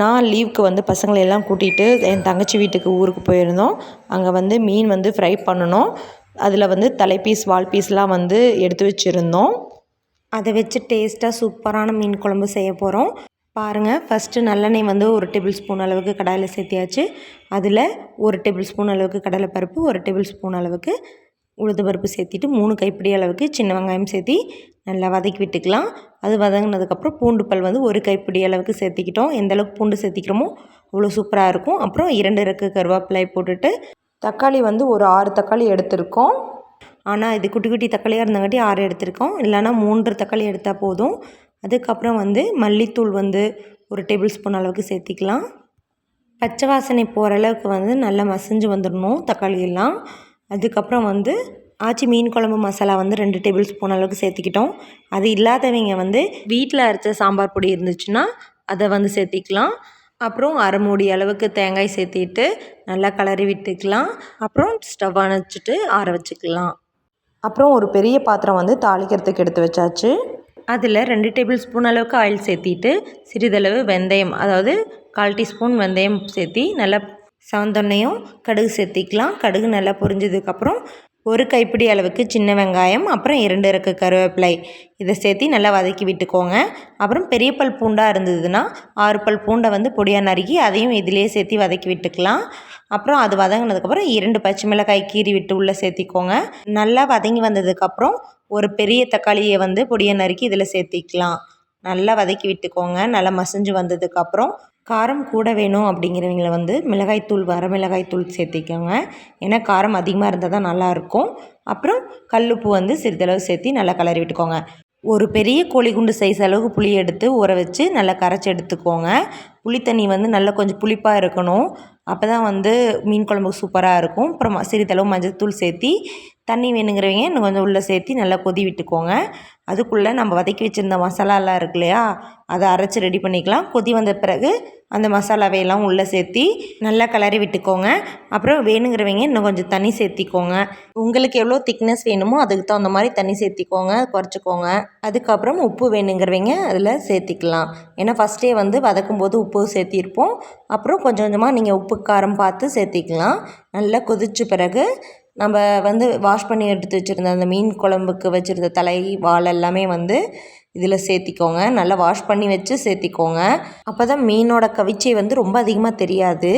நான் லீவுக்கு வந்து பசங்களை எல்லாம் கூட்டிகிட்டு என் தங்கச்சி வீட்டுக்கு ஊருக்கு போயிருந்தோம். அங்கே வந்து மீன் வந்து ஃப்ரை பண்ணணும். அதில் வந்து தலைப்பீஸ் வால் பீஸ்லாம் வந்து எடுத்து வச்சுருந்தோம். அதை வச்சு டேஸ்ட்டாக சூப்பரான மீன் குழம்பு செய்ய போகிறோம் பாருங்கள் ஃபஸ்ட்டு நல்லெண்ணெய் வந்து ஒரு டேபிள் ஸ்பூன் அளவுக்கு கடாயில் சேர்த்தியாச்சு. அதில் ஒரு டேபிள் ஸ்பூன் அளவுக்கு கடலைப்பருப்பு ஒரு டேபிள் ஸ்பூன் அளவுக்கு உளுந்து பருப்பு சேர்த்திட்டு மூணு கைப்பிடி அளவுக்கு சின்ன வெங்காயம் சேர்த்தி நல்லா வதக்கி விட்டுக்கலாம். அது வதங்கினதுக்கப்புறம் பூண்டு பல் வந்து ஒரு கைப்பிடி அளவுக்கு சேர்த்திக்கிட்டோம். எந்த அளவுக்கு பூண்டு சேர்த்திக்கிறோமோ அவ்வளோ சூப்பராக இருக்கும். அப்புறம் இரண்டு இறக்கு கருவேப்பிலை போட்டுட்டு தக்காளி வந்து ஒரு ஆறு தக்காளி எடுத்திருக்கோம். ஆனால் இது குட்டி குட்டி தக்காளியாக இருந்தங்காட்டி ஆறு எடுத்திருக்கோம். இல்லைனா மூன்று தக்காளி எடுத்தால் போதும். அதுக்கப்புறம் வந்து மல்லித்தூள் வந்து ஒரு டேபிள் ஸ்பூன் அளவுக்கு சேர்த்திக்கலாம். பச்சை வாசனை போகிற அளவுக்கு வந்து நல்லா மசிஞ்சு வந்துடணும் தக்காளி எல்லாம். அதுக்கப்புறம் வந்து ஆச்சி மீன் குழம்பு மசாலா வந்து ரெண்டு டேபிள் ஸ்பூன் அளவுக்கு சேர்த்துக்கிட்டோம். அது இல்லாதவங்க வந்து வீட்டில் அரைச்ச சாம்பார் பொடி இருந்துச்சுன்னா அதை வந்து சேர்த்திக்கலாம். அப்புறம் அரை மூடி அளவுக்கு தேங்காய் சேர்த்திட்டு நல்லா கலரி விட்டுக்கலாம். அப்புறம் ஸ்டவ் அணைச்சிட்டு ஆற வச்சுக்கலாம். அப்புறம் ஒரு பெரிய பாத்திரம் வந்து தாளிக்கிறதுக்கு எடுத்து வச்சாச்சு. அதில் ரெண்டு டேபிள் ஸ்பூன் அளவுக்கு ஆயில் சேர்த்திட்டு சிறிதளவு வெந்தயம் அதாவது கால் டீஸ்பூன் வெந்தயம் சேர்த்தி நல்லா சவந்தெண்ணையும் கடுகு சேர்த்திக்கலாம். கடுகு நல்லா பொரிஞ்சதுக்கப்புறம் ஒரு கைப்பிடி அளவுக்கு சின்ன வெங்காயம் அப்புறம் இரண்டு இறக்கு கருவேப்பிலை. இதை சேர்த்தி நல்லா வதக்கி விட்டுக்கோங்க. அப்புறம் பெரிய பல் பூண்டாக இருந்ததுன்னா ஆறு பல் பூண்டை வந்து பொடியாக நறுக்கி அதையும் இதிலே சேர்த்து வதக்கி விட்டுக்கலாம். அப்புறம் அது வதங்கினதுக்கப்புறம் இரண்டு பச்சை மிளகாய் கீறி விட்டு உள்ளே சேர்த்திக்கோங்க. நல்லா வதங்கி வந்ததுக்கப்புறம் ஒரு பெரிய தக்காளியை வந்து பொடியை நறுக்கி இதில் சேர்த்திக்கலாம். நல்லா வதக்கி விட்டுக்கோங்க. நல்லா மசிஞ்சு வந்ததுக்கப்புறம் காரம் கூட வேணும் அப்படிங்கிறவங்கள வந்து மிளகாய்த்தூள் வர மிளகாய்த்தூள் சேர்த்திக்கோங்க. ஏன்னா காரம் அதிகமாக இருந்தால் தான் நல்லாயிருக்கும் அப்புறம் கல்லுப்பு வந்து சிறிதளவு சேர்த்தி நல்லா கலரி விட்டுக்கோங்க. ஒரு பெரிய கோழி குண்டு சைஸ் அளவுக்கு புளி எடுத்து ஊற வச்சு நல்லா கரைச்சி எடுத்துக்கோங்க. புளி தண்ணி வந்து நல்லா கொஞ்சம் புளிப்பாக இருக்கணும். அப்போ தான் வந்து மீன் குழம்புக்கு சூப்பராக இருக்கும். அப்புறம் சிறிதளவு மஞ்சள் தூள் சேர்த்தி தண்ணி வேணுங்கிறவங்க இன்னும் கொஞ்சம் உள்ளே சேர்த்தி நல்லா கொதி விட்டுக்கோங்க. அதுக்குள்ளே நம்ம வதக்கி வச்சுருந்த மசாலாலாம் இருக்கு இல்லையா? அதை அரைச்சி ரெடி பண்ணிக்கலாம். கொதி வந்த பிறகு அந்த மசாலாவையெல்லாம் உள்ளே சேர்த்தி நல்லா கிளறி விட்டுக்கோங்க. அப்புறம் வேணுங்கிறவங்க இன்னும் கொஞ்சம் தண்ணி சேர்த்திக்கோங்க. உங்களுக்கு எவ்வளோ திக்னஸ் வேணுமோ அதுக்கு தகுந்த மாதிரி தண்ணி சேர்த்திக்கோங்க குறைச்சிக்கோங்க. அதுக்கப்புறம் உப்பு வேணுங்கிறவங்க அதில் சேர்த்திக்கலாம். ஏன்னா ஃபஸ்ட்டே வந்து வதக்கும் போது உப்பு சேர்த்திருப்போம். அப்புறம் கொஞ்சம் கொஞ்சமாக நீங்கள் உப்பு காரம் பார்த்து சேர்த்திக்கலாம். நல்லா கொதிச்ச பிறகு நம்ம வந்து வாஷ் பண்ணி எடுத்து வச்சுருந்த அந்த மீன் குழம்புக்கு வச்சுருந்த தலை வால் எல்லாமே வந்து இதில் சேர்த்திக்கோங்க. நல்லா வாஷ் பண்ணி வச்சு சேர்த்திக்கோங்க. அப்போ தான் மீனோட கவிச்சை வந்து ரொம்ப அதிகமாக தெரியாது.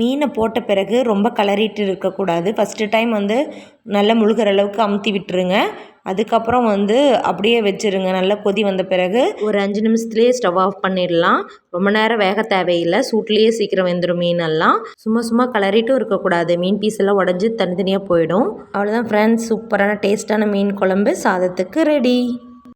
மீனை போட்ட பிறகு ரொம்ப கலரிட்டு இருக்கக்கூடாது. ஃபஸ்ட்டு டைம் வந்து நல்லா முழுகிற அளவுக்கு அமுத்தி விட்டுருங்க. அதுக்கப்புறம் வந்து அப்படியே வச்சுருங்க. நல்லா கொதி வந்த பிறகு ஒரு அஞ்சு நிமிஷத்துலேயே ஸ்டவ் ஆஃப் பண்ணிடலாம். ரொம்ப நேரம் வேக தேவையில்லை. சூட்லேயே சீக்கிரம் வெந்துடும் மீனெல்லாம். சும்மா சும்மா கலரிட்டும் இருக்கக்கூடாது. மீன் பீஸ் எல்லாம் உடஞ்சி தனித்தனியாக போயிடும். அவ்வளோதான் ஃப்ரெண்ட்ஸ் சூப்பரான டேஸ்ட்டான மீன் குழம்பு. சாதத்துக்கு ரெடி